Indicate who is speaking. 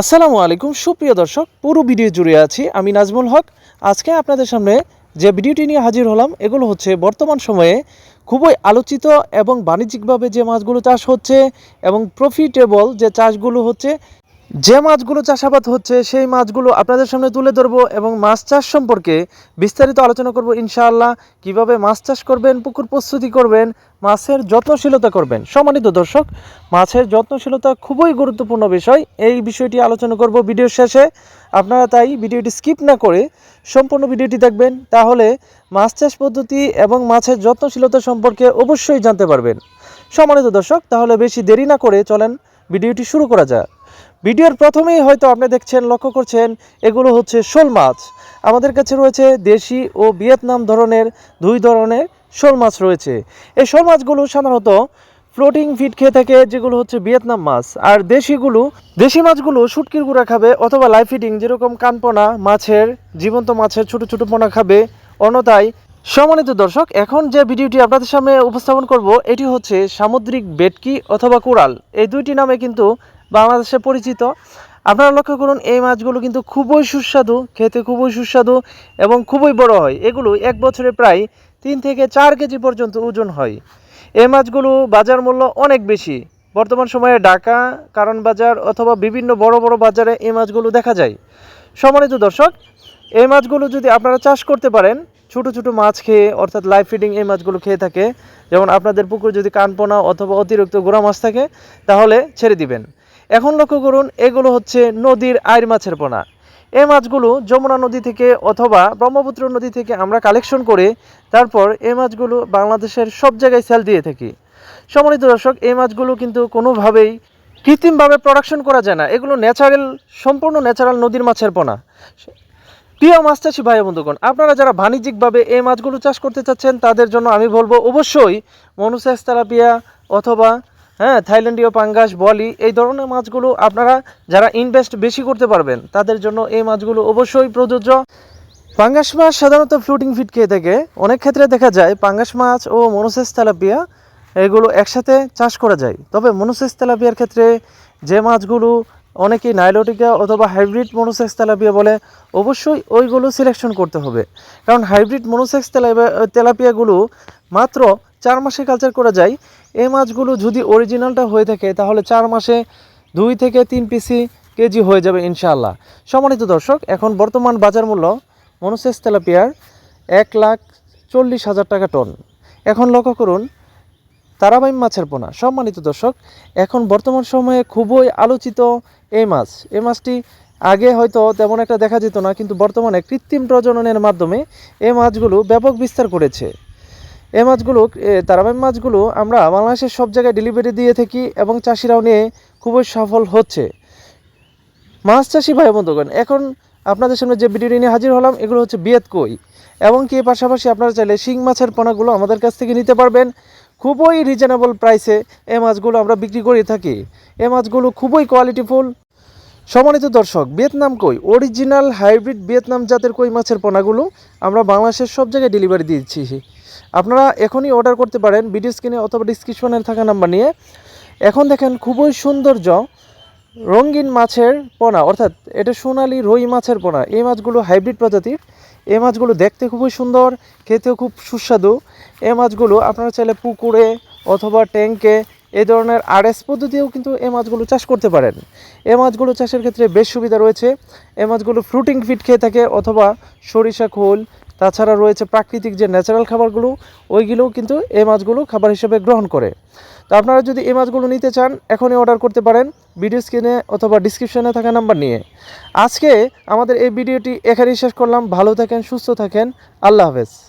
Speaker 1: আসসালামু আলাইকুম, সুপ্রিয় দর্শক, পুরো ভিডিও জুড়ে আছি আমি নাজমুল হক। আজকে আপনাদের সামনে যে ভিডিওটি নিয়ে হাজির হলাম, এগুলো হচ্ছে বর্তমান সময়ে খুবই আলোচিত এবং বাণিজ্যিকভাবে যে মাছগুলো চাষ হচ্ছে এবং প্রফিটেবল যে চাষগুলো হচ্ছে যে মাছগুলো চাষাবাদ হচ্ছে, সেই মাছগুলো আপনাদের সামনে তুলে ধরবো এবং মাছ চাষ সম্পর্কে বিস্তারিত আলোচনা করব ইনশাআল্লাহ। কীভাবে মাছ চাষ করবেন, পুকুর প্রস্তুতি করবেন, মাছের যত্নশীলতা করবেন। সম্মানিত দর্শক, মাছের যত্নশীলতা খুবই গুরুত্বপূর্ণ বিষয়। এই বিষয়টি আলোচনা করব ভিডিওর শেষে। আপনারা তাই ভিডিওটি স্কিপ না করে সম্পূর্ণ ভিডিওটি দেখবেন। তাহলে মাছ চাষ পদ্ধতি এবং মাছের যত্নশীলতা সম্পর্কে অবশ্যই জানতে পারবেন। সম্মানিত দর্শক, তাহলে বেশি দেরি না করে চলেন ভিডিওটি শুরু করা যাক। ভিডিওর প্রথমেই হয়তো আপনি দেখছেন, লক্ষ্য করছেন, এগুলো হচ্ছে শোল মাছ। আমাদের কাছে রয়েছে দেশি ও ভিয়েতনাম ধরনের দুই ধরনের শোল মাছ রয়েছে। এই শোল মাছগুলো সাধারণত ফ্লোটিং ফিট খেয়ে থাকে, যেগুলো হচ্ছে ভিয়েতনাম মাছ। আর দেশিগুলো, দেশি মাছগুলো শুটকির গুঁড়া খাবে অথবা লাইফ ফিডিং, যেরকম কানপোনা মাছের, জীবন্ত মাছের ছোট ছোট পোনা খাবে। অন্যথায়, সম্মানিত দর্শক, এখন যে ভিডিওটি আপনাদের সামনে উপস্থাপন করব, এটি হচ্ছে সামুদ্রিক বেটকি অথবা কুড়াল। এই দুইটি নামে কিন্তু বাংলাদেশে পরিচিত। আপনারা লক্ষ্য করুন, এই মাছগুলো কিন্তু খুবই সুস্বাদু, খেতে খুবই সুস্বাদু এবং খুবই বড় হয়। এগুলো এক বছরে প্রায় তিন থেকে চার কেজি পর্যন্ত ওজন হয়। এই মাছগুলো বাজার মূল্য অনেক বেশি। বর্তমান সময়ে ঢাকা, কারণ বাজার অথবা বিভিন্ন বড় বড় বাজারে এই মাছগুলো দেখা যায়। সম্মানিত দর্শক, এই মাছগুলো যদি আপনারা চাষ করতে পারেন, ছোট ছোট মাছ খেয়ে, অর্থাৎ লাইফ ফিডিং এই মাছগুলো খেয়ে থাকে, যেমন আপনাদের পুকুর যদি কানপোনা অথবা অতিরিক্ত গোড়া মাছ থাকে, তাহলে ছেড়ে দিবেন। এখন লক্ষ্য করুন, এগুলো হচ্ছে নদীর আইর মাছের পোনা। এই মাছগুলো যমুনা নদী থেকে অথবা ব্রহ্মপুত্র নদী থেকে আমরা কালেকশন করে তারপর এই মাছগুলো বাংলাদেশের সব জায়গায় সেল দিয়ে থাকি। সম্মানিত দর্শক এই মাছগুলো কিন্তু কোনোভাবেই কৃত্রিমভাবে প্রোডাকশন করা যায় না। এগুলো ন্যাচারাল সম্পূর্ণ ন্যাচারাল নদীর মাছের পোনা। প্রিয় মাছ চাষি ভাই বন্ধুগণ, আপনারা যারা বাণিজ্যিকভাবে এই মাছগুলো চাষ করতে চাচ্ছেন, তাদের জন্য আমি বলব অবশ্যই মনুসাস তেলাপিয়া অথবা হ্যাঁ থাইল্যান্ডীয় পাঙ্গাস, বলি, এই ধরনের মাছগুলো আপনারা যারা ইনভেস্ট বেশি করতে পারবেন, তাদের জন্য এই মাছগুলো অবশ্যই প্রযোজ্য। পাঙ্গাস মাছ সাধারণত ফ্লুটিং ফিট খেয়ে থাকে। অনেক ক্ষেত্রে দেখা যায় পাঙ্গাস মাছ ও মনুসেস তেলাপিয়া, এগুলো একসাথে চাষ করা যায়। তবে মনুসেস তেলাপিয়ার ক্ষেত্রে যে মাছগুলো অনেকেই নাইলোটিকা অথবা হাইব্রিড মনোসেক্স তেলাপিয়া বলে, অবশ্যই ওইগুলো সিলেকশন করতে হবে। কারণ হাইব্রিড মনোসেক্স তেলাপিয়া, তেলাপিয়াগুলো মাত্র চার মাসে কালচার করা যায় এই মাছগুলো যদি অরিজিনালটা হয়ে থাকে, তাহলে চার মাসে দুই থেকে তিন পিসি কেজি হয়ে যাবে ইনশাআল্লাহ। সম্মানিত দর্শক, এখন বর্তমান বাজার মূল্য মনোসেক্স তেলাপিয়ার এক লাখ চল্লিশ হাজার টাকা টন। এখন লক্ষ্য করুন, তারাবাইম মাছের পোনা। সম্মানিত দর্শক, এখন বর্তমান সময়ে খুবই আলোচিত এই মাছ। এই মাছটি আগে হয়তো তেমন একটা দেখা যেত না, কিন্তু বর্তমানে কৃত্রিম প্রজননের মাধ্যমে এই মাছগুলো ব্যাপক বিস্তার করেছে। এই মাছগুলো এ, তারাবাইম মাছগুলো আমরা বাংলাদেশের সব জায়গায় ডেলিভারি দিয়ে থাকি এবং চাষিরাও নিয়ে খুবই সফল হচ্ছে। মাছ চাষি ভাই বন্ধুগণ এখন আপনাদের সামনে যে ভিডিওটি নিয়ে হাজির হলাম এগুলো হচ্ছে বিয়েত কই। এবং কি পাশাপাশি আপনারা চাইলে শিং মাছের পোনাগুলো আমাদের কাছ থেকে নিতে পারবেন। খুবই রিজনেবল প্রাইসে এই মাছগুলো আমরা বিক্রি করে থাকি। এই মাছগুলো খুবই কোয়ালিটিফুল সম্মানিত দর্শক, ভিয়েতনাম কই? অরিজিনাল হাইব্রিড ভিয়েতনাম জাতের কই মাছের পোনাগুলো আমরা বাংলাদেশের সব জায়গায় ডেলিভারি দিচ্ছি। আপনারা এখনই অর্ডার করতে পারেন ভিডিও স্ক্রিনে অথবা ডিসক্রিপশনে থাকা নাম্বার নিয়ে। এখন দেখেন খুবই সৌন্দর্য রঙিন মাছের পোনা, অর্থাৎ এটা সোনালি রুই মাছের পোনা। এই মাছগুলো হাইব্রিড প্রজাতির। এই মাছগুলো দেখতে খুবই সুন্দর, খেতেও খুব সুস্বাদু। এই মাছগুলো আপনারা চাইলে পুকুরে অথবা ট্যাঙ্কে এই ধরনের আরএস পদ্ধতিও কিন্তু এ মাছগুলো চাষ করতে পারেন। এ মাছগুলো চাষের ক্ষেত্রে বেশ সুবিধা রয়েছে। এ মাছগুলো ফ্রুটিং ফিট খেয়ে থাকে অথবা সরিষা খোল, তাছাড়া রয়েছে প্রাকৃতিক যে ন্যাচারাল খাবারগুলো, ওইগুলোও কিন্তু এই মাছগুলো খাবার হিসেবে গ্রহণ করে। তো আপনারা যদি এই মাছগুলো নিতে চান, এখনই অর্ডার করতে পারেন ভিডিও স্ক্রিনে অথবা ডিসক্রিপশনে থাকা নাম্বার নিয়ে। আজকে আমাদের এই ভিডিওটি এখানেই শেষ করলাম। ভালো থাকেন, সুস্থ থাকেন। আল্লাহ হাফেজ।